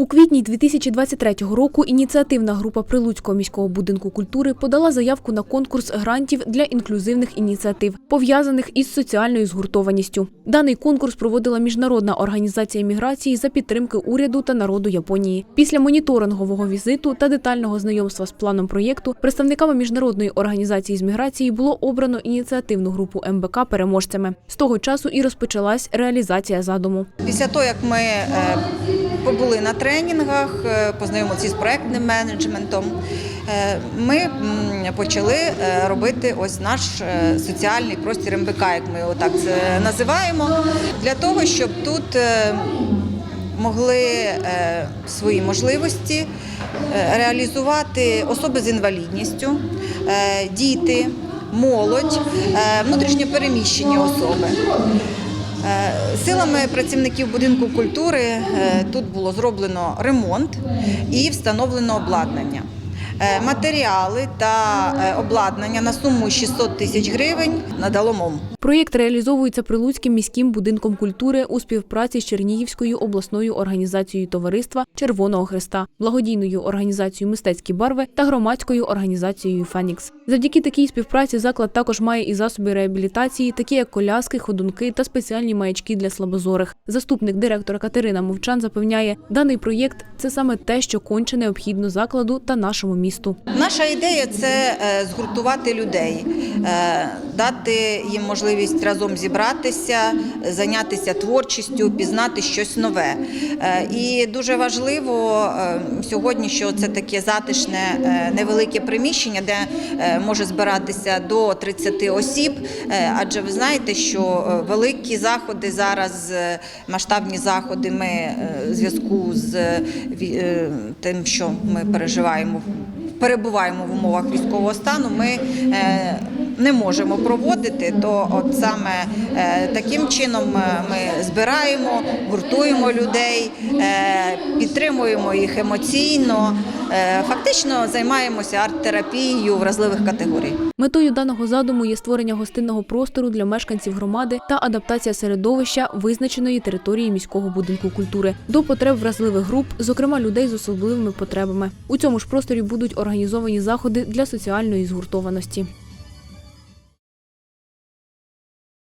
У квітні 2023 року ініціативна група Прилуцького міського будинку культури подала заявку на конкурс грантів для інклюзивних ініціатив, пов'язаних із соціальною згуртованістю. Даний конкурс проводила міжнародна організація міграції за підтримки уряду та народу Японії. Після моніторингового візиту та детального знайомства з планом проєкту представниками міжнародної організації з міграції було обрано ініціативну групу МБК переможцями. З того часу і розпочалась реалізація задуму. Після того, як ми е, побули на тренінгах, е, познайомилися з проектним менеджментом, е, ми почали е, робити ось наш соціальний простір МБК, як ми його так це називаємо, для того, щоб тут могли свої можливості реалізувати особи з інвалідністю, діти, молодь, внутрішньопереміщені особи. Е, Силами працівників будинку культури е, тут було зроблено ремонт і встановлено обладнання. Е, Матеріали та е, обладнання на суму 600 тисяч гривень надало МОМ. Проєкт реалізовується Прилуцьким міським будинком культури у співпраці з Чернігівською обласною організацією товариства Червоного Хреста, благодійною організацією Мистецькі барви та громадською організацією Фенікс. Завдяки такій співпраці заклад також має і засоби реабілітації, такі як коляски, ходунки та спеціальні маячки для слабозорих. Заступник директора Катерина Мовчан запевняє, даний проєкт це саме те, що конче необхідно закладу та нашому місту. Наша ідея це е, згуртувати людей, е, дати їм можливість разом зібратися, зайнятися творчістю, пізнати щось нове. Е, І дуже важливо сьогодні, що це таке затишне невелике приміщення, де може збиратися до 30 осіб. Адже ви знаєте, що великі заходи зараз, масштабні заходи, ми в зв'язку з тим, що ми переживаємо перебуваємо в умовах військового стану, ми е, не можемо проводити, то от саме е, таким чином е, ми збираємо, гуртуємо людей, підтримуємо їх емоційно, фактично займаємося арт-терапією вразливих категорій. Метою даного задуму є створення гостинного простору для мешканців громади та адаптація середовища визначеної території міського будинку культури до потреб вразливих груп, зокрема людей з особливими потребами. У цьому ж просторі будуть організовані заходи для соціальної згуртованості.